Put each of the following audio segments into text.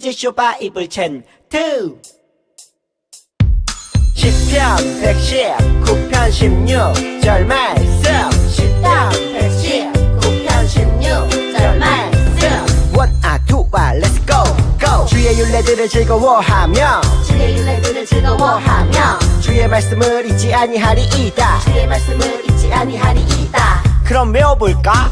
히즈 쇼 바 이불 첸 투. 10편 110 9편 16 절 말씀. 10편 110 9편 16 절 말씀. 원아 투아 렛츠 고 고 주의 윤례들을 즐거워하며. 주의 윤례들을 즐거워하며. 주의 말씀을 잊지 아니하리이다. 주의 말씀을 잊지 아니하리이다. 그럼 외워볼까?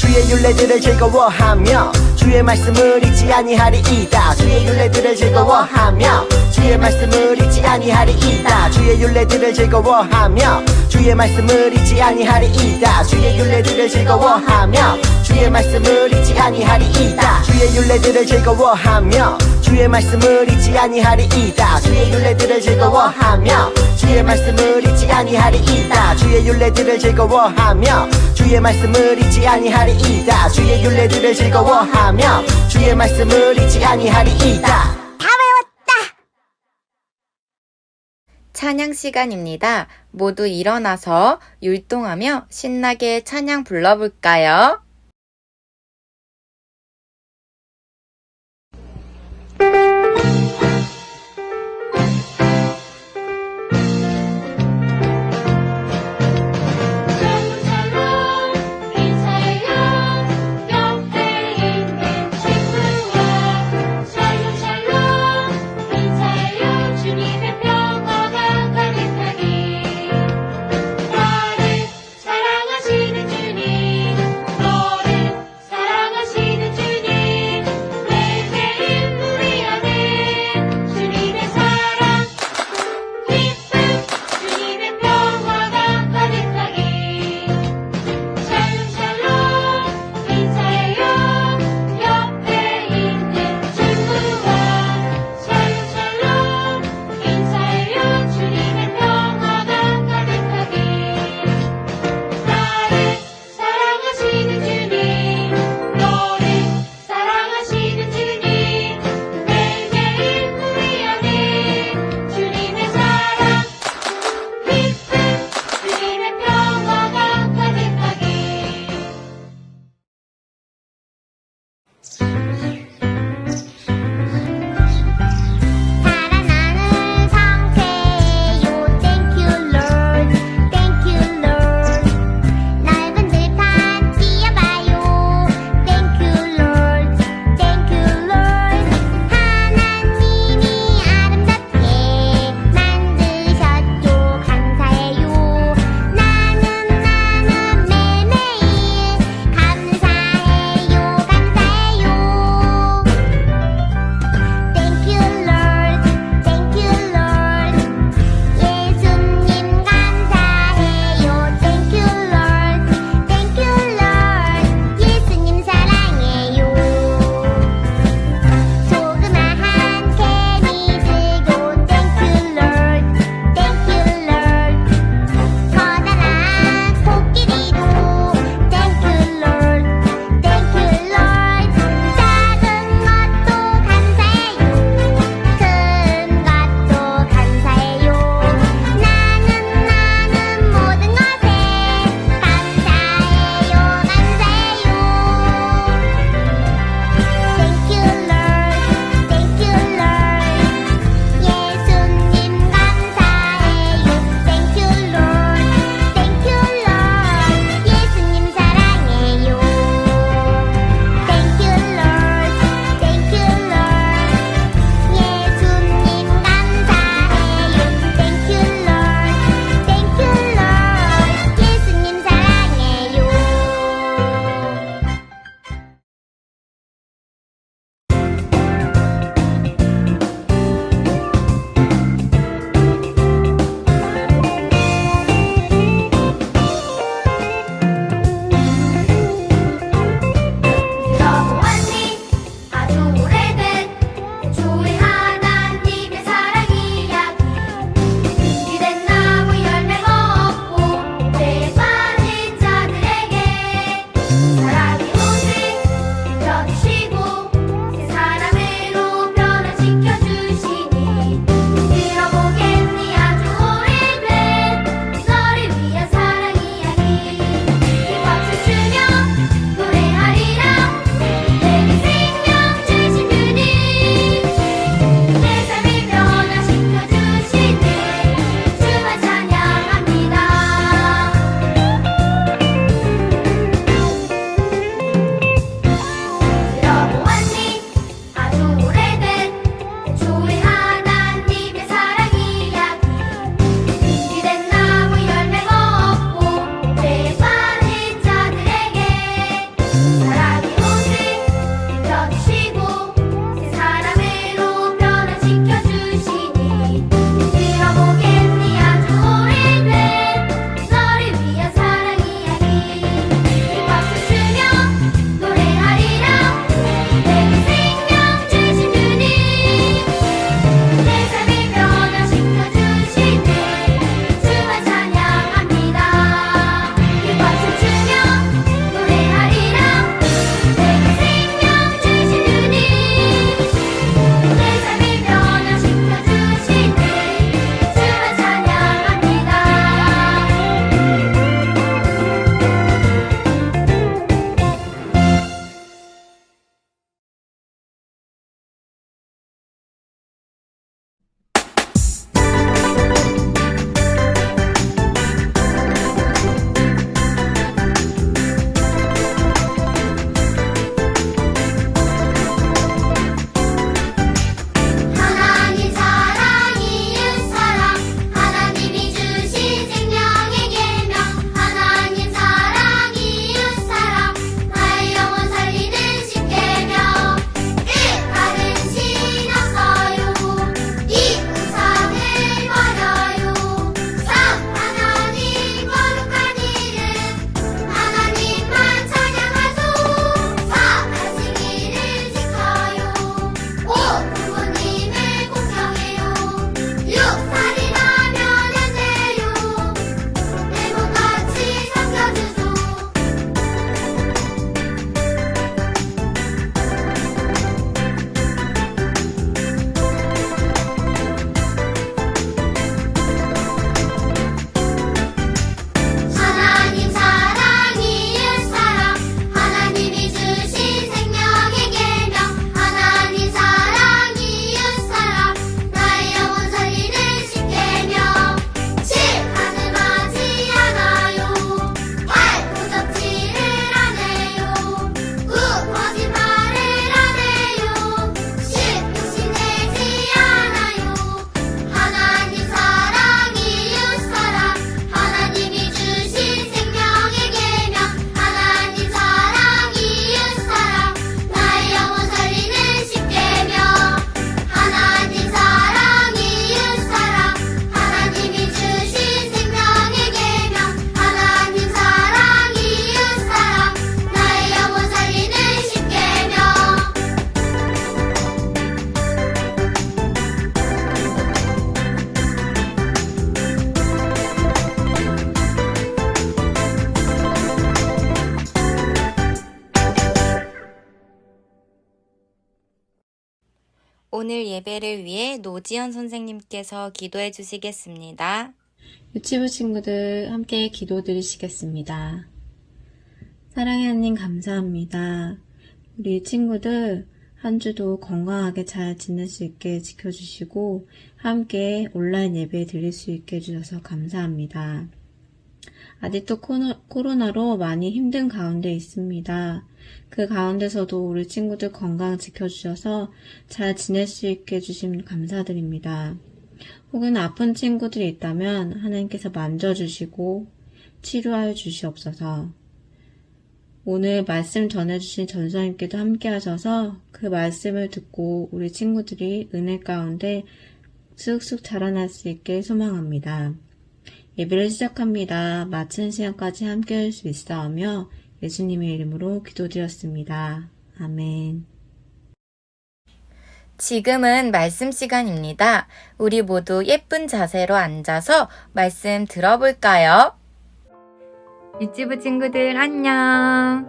주의 윤례들을 즐거워하며 주의 말씀을 잊지 아니하리이다. 주의 윤례들을 즐거워하며 주의 말씀을 잊지 아니하리이다. 주의 윤례들을 즐거워하며 주의 말씀을 잊지 아니하리이다. 주의 윤례들을 즐거워하며 주의 말씀을 잊지 아니하리이다. 주의 윤례들을 즐거워하며 주의 말씀을 잊지 아니하리이다. 주의 윤례들을 즐거워하며 주의 말씀을 잊지 아니하리이다. 주의 윤례들을 즐거워하며 주의 말씀을 잊지 아니하리이다. 주의 윤례들을 즐거워하며 주의 말씀을 잊지 아니하리이다. 찬양 시간입니다. 모두 일어나서 율동하며 신나게 찬양 불러볼까요? 오늘 예배를 위해 노지연 선생님께서 기도해 주시겠습니다. 유치부 친구들 함께 기도 드리시겠습니다. 사랑의 하나님 감사합니다. 우리 친구들 한 주도 건강하게 잘 지낼 수 있게 지켜주시고 함께 온라인 예배 드릴 수 있게 해주셔서 감사합니다. 아직도 코로나로 많이 힘든 가운데 있습니다. 그 가운데서도 우리 친구들 건강 지켜주셔서 잘 지낼 수 있게 해주심 감사드립니다. 혹은 아픈 친구들이 있다면 하나님께서 만져주시고 치료하여 주시옵소서. 오늘 말씀 전해주신 전사님께도 함께 하셔서 그 말씀을 듣고 우리 친구들이 은혜 가운데 쑥쑥 자라날 수 있게 소망합니다. 예배를 시작합니다. 마치는 시간까지 함께 할 수 있어 하며 예수님의 이름으로 기도드렸습니다. 아멘. 지금은 말씀 시간입니다. 우리 모두 예쁜 자세로 앉아서 말씀 들어볼까요? 유치부 친구들 안녕.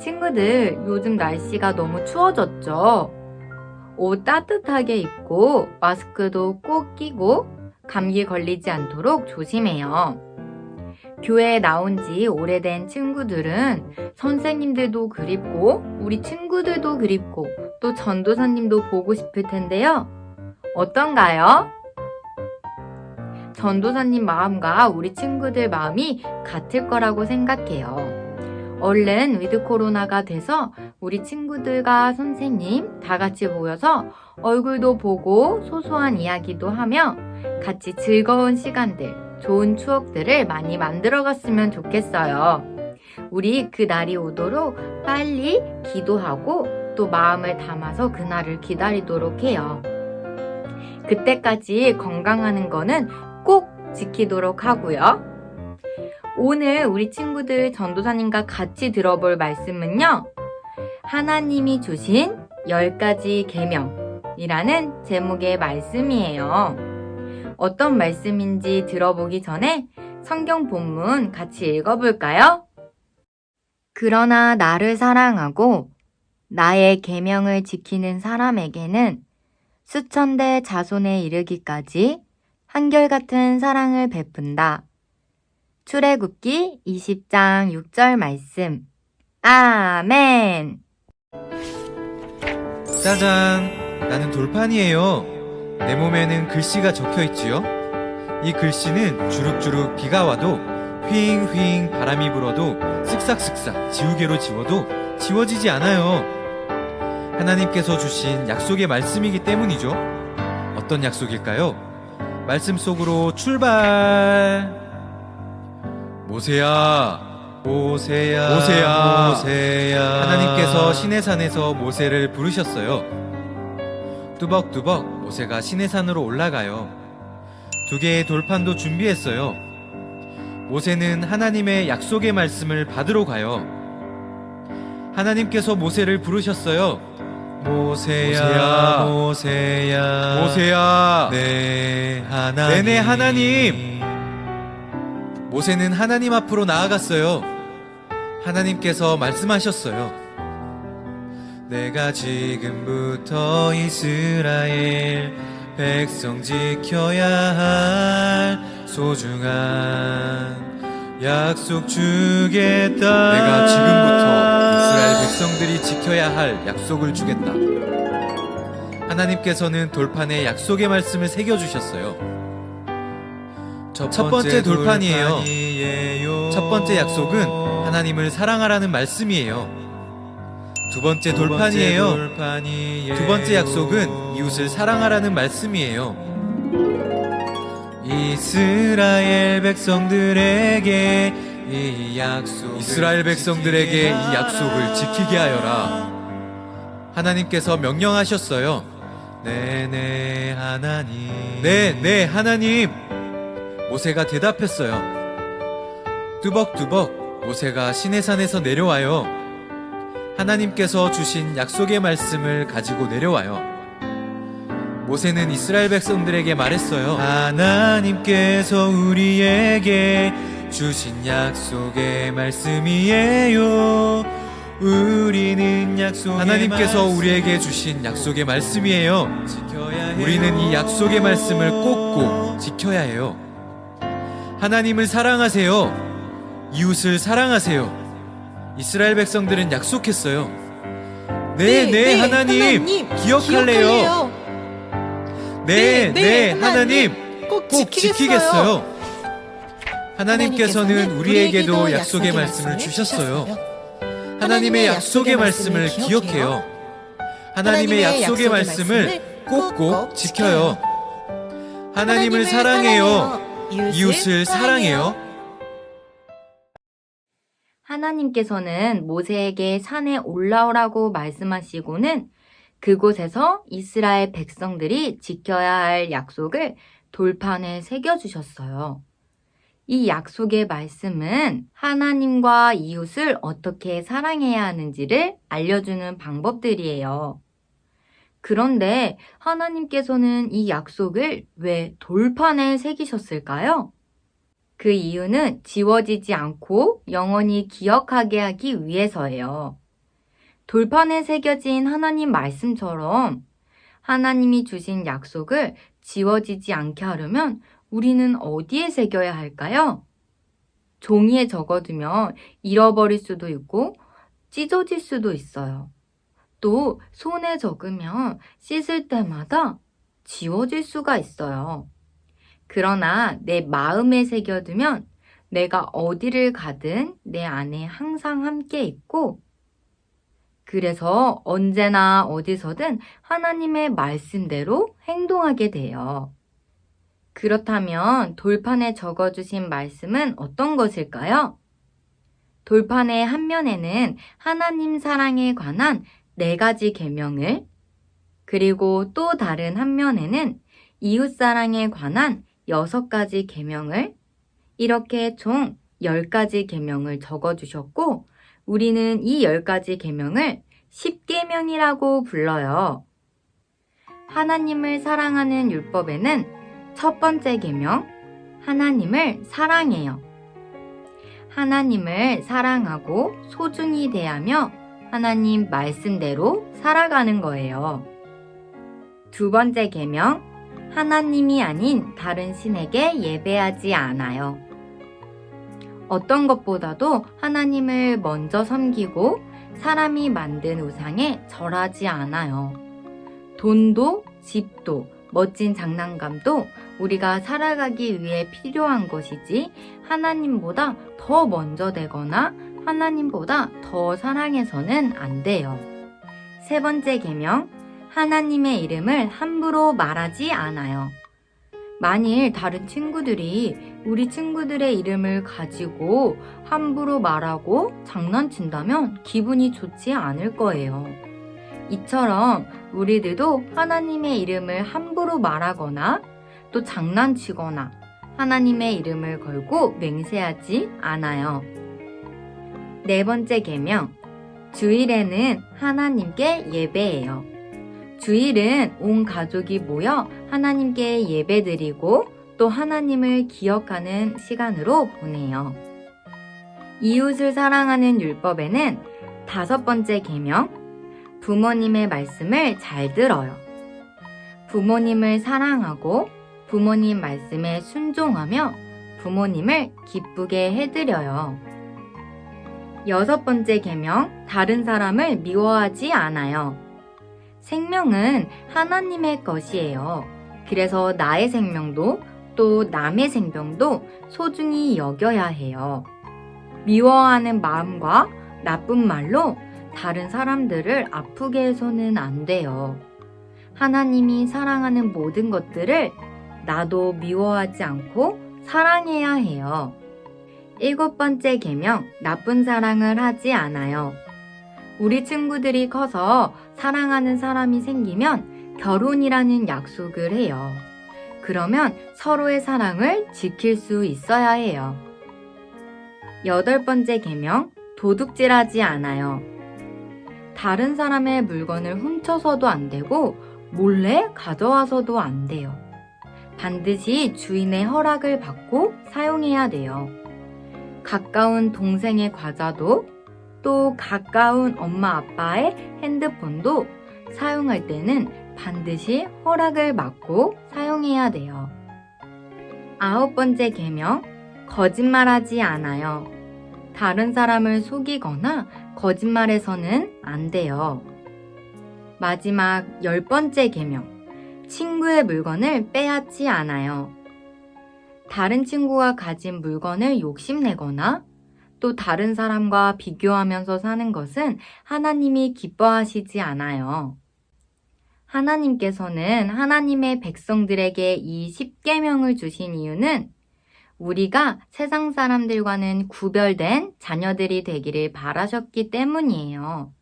친구들, 요즘 날씨가 너무 추워졌죠? 옷 따뜻하게 입고 마스크도 꼭 끼고 감기 걸리지 않도록 조심해요. 교회에 나온 지 오래된 친구들은 선생님들도 그립고 우리 친구들도 그립고 또 전도사님도 보고 싶을 텐데요. 어떤가요? 전도사님 마음과 우리 친구들 마음이 같을 거라고 생각해요. 얼른 위드 코로나가 돼서 우리 친구들과 선생님 다 같이 모여서 얼굴도 보고 소소한 이야기도 하며 같이 즐거운 시간들, 좋은 추억들을 많이 만들어 갔으면 좋겠어요. 우리 그 날이 오도록 빨리 기도하고 또 마음을 담아서 그날을 기다리도록 해요. 그때까지 건강하는 거는 꼭 지키도록 하고요. 오늘 우리 친구들 전도사님과 같이 들어볼 말씀은요. 하나님이 주신 10가지 계명이라는 제목의 말씀이에요. 어떤 말씀인지 들어보기 전에 성경 본문 같이 읽어볼까요? 그러나 나를 사랑하고 나의 계명을 지키는 사람에게는 수천 대 자손에 이르기까지 한결같은 사랑을 베푼다. 출애굽기 20장 6절 말씀. 아멘. 짜잔! 나는 돌판이에요. 내 몸에는 글씨가 적혀 있지요. 이 글씨는 주룩주룩 비가 와도 휘잉휘잉 바람이 불어도 쓱싹쓱싹 지우개로 지워도 지워지지 않아요. 하나님께서 주신 약속의 말씀이기 때문이죠. 어떤 약속일까요? 말씀 속으로 출발! 모세야, 모세야, 모세야, 모세야. 하나님께서 시내산에서 모세를 부르셨어요. 뚜벅뚜벅 모세가 시내산으로 올라가요. 두 개의 돌판도 준비했어요. 모세는 하나님의 약속의 말씀을 받으러 가요. 하나님께서 모세를 부르셨어요. 모세야, 모세야, 모세야, 네 하나님, 네네 하나님. 모세는 하나님 앞으로 나아갔어요. 하나님께서 말씀하셨어요. 내가 지금부터 이스라엘 백성 지켜야 할 소중한 약속 주겠다. 내가 지금부터 이스라엘 백성들이 지켜야 할 약속을 주겠다. 하나님께서는 돌판에 약속의 말씀을 새겨주셨어요. 첫 번째 돌판이에요. 첫 번째 약속은 하나님을 사랑하라는 말씀이에요. 두 번째 돌판이에요. 두 번째 약속은 이웃을 사랑하라는 말씀이에요. 이스라엘 백성들에게 이 약속 이스라엘 백성들에게 이 약속을 지키게 하여라. 하나님께서 명령하셨어요. 네네 하나님. 네네 하나님. 모세가 대답했어요. 뚜벅뚜벅 모세가 시내산에서 내려와요. 하나님께서 주신 약속의 말씀을 가지고 내려와요. 모세는 이스라엘 백성들에게 말했어요. 하나님께서 우리에게 주신 약속의 말씀이에요. 우리는 약속 하나님께서 우리에게 주신 약속의 말씀이에요. 우리는 이 약속의 말씀을 꼭꼭 지켜야 해요. 하나님을 사랑하세요. 이웃을 사랑하세요. 이스라엘 백성들은 약속했어요. 네, 네, 하나님, 기억할래요. 네, 네, 하나님, 꼭 지키겠어요. 하나님께서는 우리에게도 약속의 말씀을 주셨어요. 하나님의 약속의 말씀을 기억해요. 하나님의 약속의 말씀을 꼭꼭 지켜요. 하나님을 사랑해요. 이웃을 사랑해요. 하나님께서는 모세에게 산에 올라오라고 말씀하시고는 그곳에서 이스라엘 백성들이 지켜야 할 약속을 돌판에 새겨주셨어요. 이 약속의 말씀은 하나님과 이웃을 어떻게 사랑해야 하는지를 알려주는 방법들이에요. 그런데 하나님께서는 이 약속을 왜 돌판에 새기셨을까요? 그 이유는 지워지지 않고 영원히 기억하게 하기 위해서예요. 돌판에 새겨진 하나님 말씀처럼 하나님이 주신 약속을 지워지지 않게 하려면 우리는 어디에 새겨야 할까요? 종이에 적어두면 잃어버릴 수도 있고 찢어질 수도 있어요. 또 손에 적으면 씻을 때마다 지워질 수가 있어요. 그러나 내 마음에 새겨두면 내가 어디를 가든 내 안에 항상 함께 있고 그래서 언제나 어디서든 하나님의 말씀대로 행동하게 돼요. 그렇다면 돌판에 적어주신 말씀은 어떤 것일까요? 돌판의 한 면에는 하나님 사랑에 관한 네 가지 계명을 그리고 또 다른 한 면에는 이웃 사랑에 관한 여섯 가지 계명을 이렇게 총열 가지 계명을 적어 주셨고 우리는 이열 가지 계명을 십계명이라고 불러요. 하나님을 사랑하는 율법에는 첫 번째 계명 하나님을 사랑해요. 하나님을 사랑하고 소중히 대하며 하나님 말씀대로 살아가는 거예요. 두 번째 계명 하나님이 아닌 다른 신에게 예배하지 않아요. 어떤 것보다도 하나님을 먼저 섬기고 사람이 만든 우상에 절하지 않아요. 돈도 집도 멋진 장난감도 우리가 살아가기 위해 필요한 것이지 하나님보다 더 먼저 되거나 하나님보다 더 사랑해서는 안 돼요. 세 번째 계명 하나님의 이름을 함부로 말하지 않아요. 만일 다른 친구들이 우리 친구들의 이름을 가지고 함부로 말하고 장난친다면 기분이 좋지 않을 거예요. 이처럼 우리들도 하나님의 이름을 함부로 말하거나 또 장난치거나 하나님의 이름을 걸고 맹세하지 않아요. 네 번째 계명 주일에는 하나님께 예배해요. 주일은 온 가족이 모여 하나님께 예배드리고 또 하나님을 기억하는 시간으로 보내요. 이웃을 사랑하는 율법에는 다섯 번째 계명 부모님의 말씀을 잘 들어요. 부모님을 사랑하고 부모님 말씀에 순종하며 부모님을 기쁘게 해드려요. 여섯 번째 계명 다른 사람을 미워하지 않아요. 생명은 하나님의 것이에요. 그래서 나의 생명도 또 남의 생명도 소중히 여겨야 해요. 미워하는 마음과 나쁜 말로 다른 사람들을 아프게 해서는 안 돼요. 하나님이 사랑하는 모든 것들을 나도 미워하지 않고 사랑해야 해요. 일곱 번째 계명, 나쁜 사랑을 하지 않아요. 우리 친구들이 커서 사랑하는 사람이 생기면 결혼이라는 약속을 해요. 그러면 서로의 사랑을 지킬 수 있어야 해요. 여덟 번째 계명, 도둑질하지 않아요. 다른 사람의 물건을 훔쳐서도 안 되고 몰래 가져와서도 안 돼요. 반드시 주인의 허락을 받고 사용해야 돼요. 가까운 동생의 과자도 또 가까운 엄마 아빠의 핸드폰도 사용할 때는 반드시 허락을 받고 사용해야 돼요. 아홉 번째 계명, 거짓말하지 않아요. 다른 사람을 속이거나 거짓말해서는 안 돼요. 마지막 열 번째 계명, 친구의 물건을 빼앗지 않아요. 다른 친구가 가진 물건을 욕심내거나 또 다른 사람과 비교하면서 사는 것은 하나님이 기뻐하시지 않아요. 하나님께서는 하나님의 백성들에게 이 10계명을 주신 이유는 우리가 세상 사람들과는 구별된 자녀들이 되기를 바라셨기 때문이에요.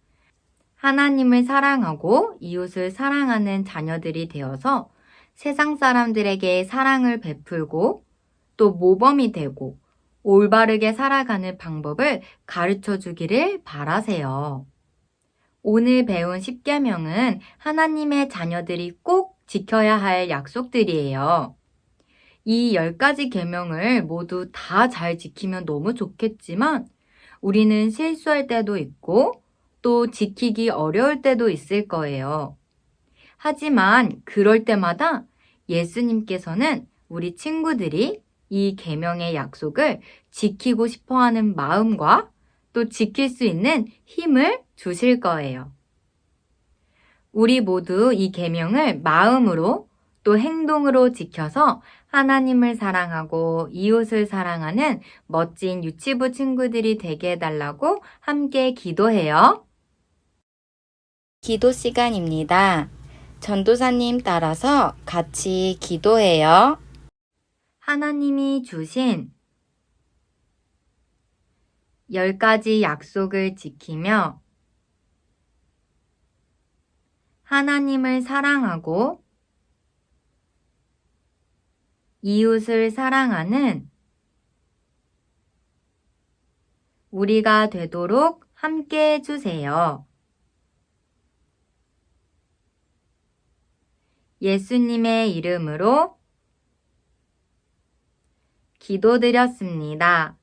하나님을 사랑하고 이웃을 사랑하는 자녀들이 되어서 세상 사람들에게 사랑을 베풀고 또 모범이 되고 올바르게 살아가는 방법을 가르쳐 주기를 바라세요. 오늘 배운 10계명은 하나님의 자녀들이 꼭 지켜야 할 약속들이에요. 이 10가지 계명을 모두 다 잘 지키면 너무 좋겠지만 우리는 실수할 때도 있고 또 지키기 어려울 때도 있을 거예요. 하지만 그럴 때마다 예수님께서는 우리 친구들이 이 계명의 약속을 지키고 싶어 하는 마음과 또 지킬 수 있는 힘을 주실 거예요. 우리 모두 이 계명을 마음으로 또 행동으로 지켜서 하나님을 사랑하고 이웃을 사랑하는 멋진 유치부 친구들이 되게 해달라고 함께 기도해요. 기도 시간입니다. 전도사님 따라서 같이 기도해요. 하나님이 주신 열 가지 약속을 지키며 하나님을 사랑하고 이웃을 사랑하는 우리가 되도록 함께 해주세요. 예수님의 이름으로 기도드렸습니다.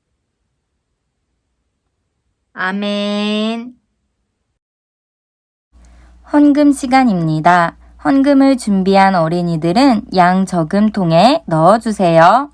아멘. 헌금 시간입니다. 헌금을 준비한 어린이들은 양 저금통에 넣어주세요.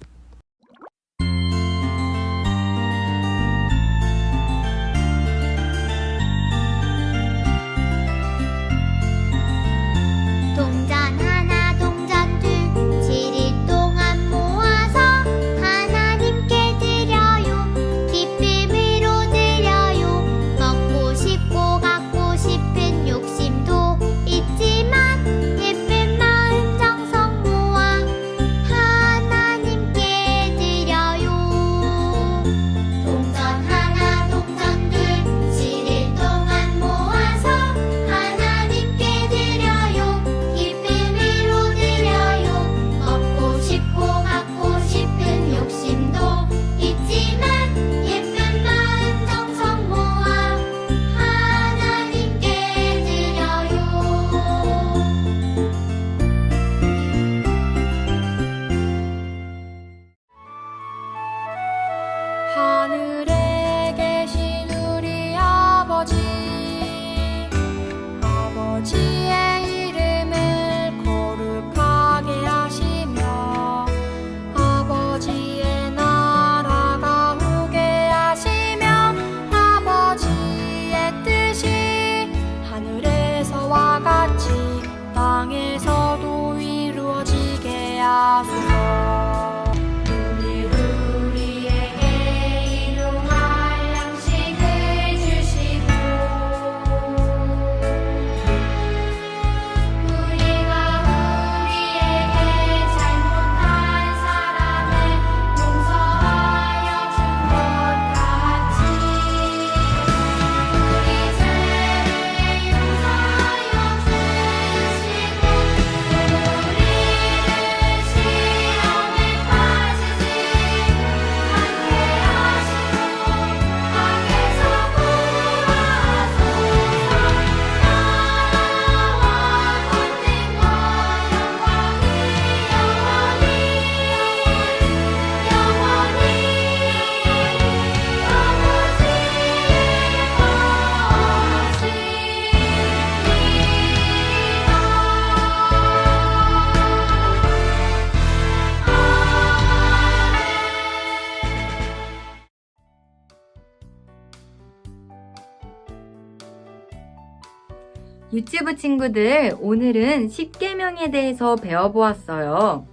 친구들, 오늘은 10계명에 대해서 배워보았어요.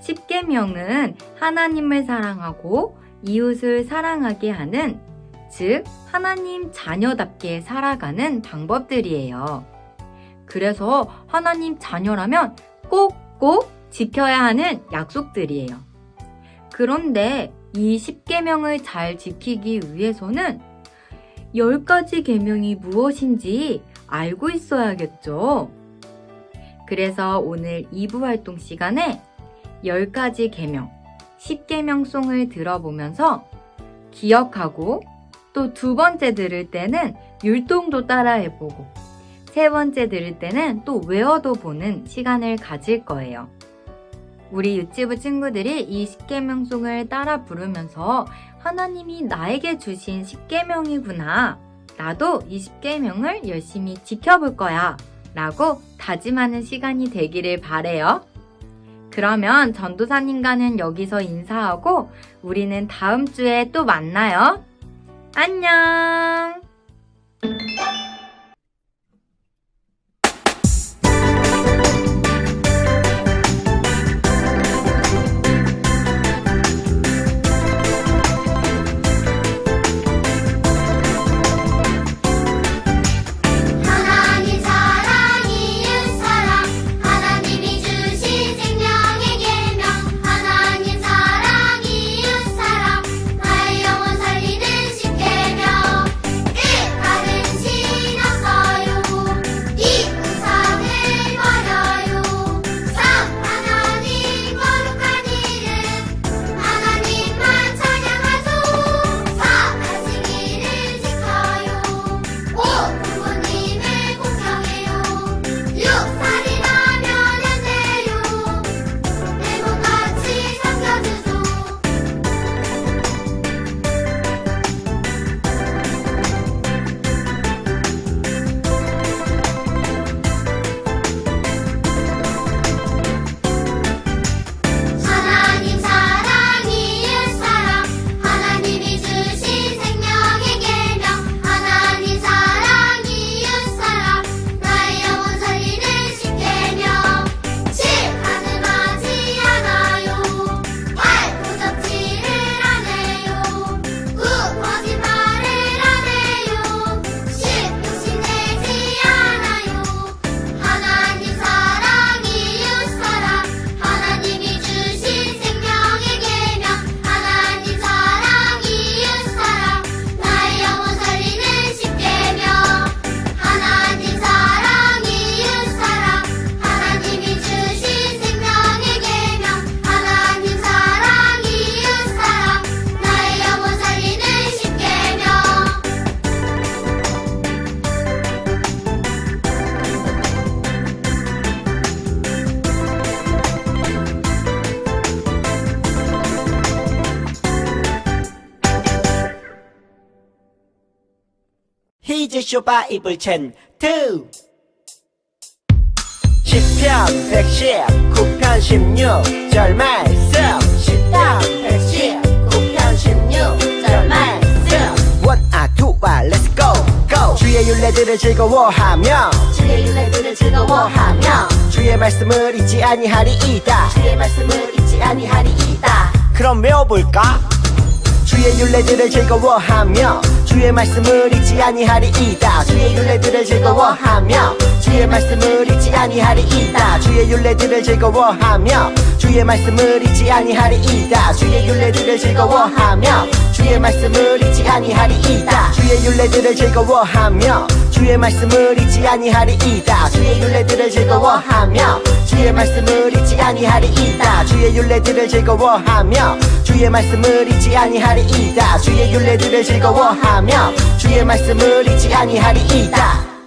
10계명은 하나님을 사랑하고 이웃을 사랑하게 하는, 즉, 하나님 자녀답게 살아가는 방법들이에요. 그래서 하나님 자녀라면 꼭꼭 지켜야 하는 약속들이에요. 그런데 이 10계명을 잘 지키기 위해서는 10가지 계명이 무엇인지 알고 있어야겠죠. 그래서 오늘 2부 활동 시간에 10가지 계명, 10계명 송을 들어보면서 기억하고 또 두 번째 들을 때는 율동도 따라해보고 세 번째 들을 때는 또 외워도 보는 시간을 가질 거예요. 우리 유치부 친구들이 이 10계명 송을 따라 부르면서 하나님이 나에게 주신 10계명이구나. 나도 이 10계명을 열심히 지켜볼 거야. 라고 다짐하는 시간이 되기를 바래요. 그러면 전도사님과는 여기서 인사하고 우리는 다음 주에 또 만나요. 안녕! 히즈쇼 바이블 챈2 10편 110 9편 16 절 말씀. 10편 110 9편 16 절 말씀. 원아 투아 렛츠 고 고! 주의 윤례들을 즐거워하며. 주의 윤례들을 즐거워하며. 주의 말씀을 잊지 아니하리이다. 주의 말씀을 잊지 아니하리이다. 그럼 외워볼까? 주의 윤례들을 즐거워하며 주의 말씀을 잊지 아니하리이다. 주의 윤례들을 즐거워하며 주의 말씀을 잊지 아니하리이다. 주의 윤례들을 즐거워하며 주의 말씀을 잊지 아니하리이다. 주의 윤례들을 즐거워하며 주의 말씀을 잊지 아니하리이다. 주의 윤례들을 즐거워하며 주의 말씀을 잊지 아니하리이다. 주의 윤례들을 즐거워하며 주의 말씀을 잊지 아니하리이다. 주의 윤례들을 즐거워하며 주의 말씀을 잊지 아니하리이다. 주의 윤례들을 즐거워 하며 주의 말씀을 잊지 아니하리이다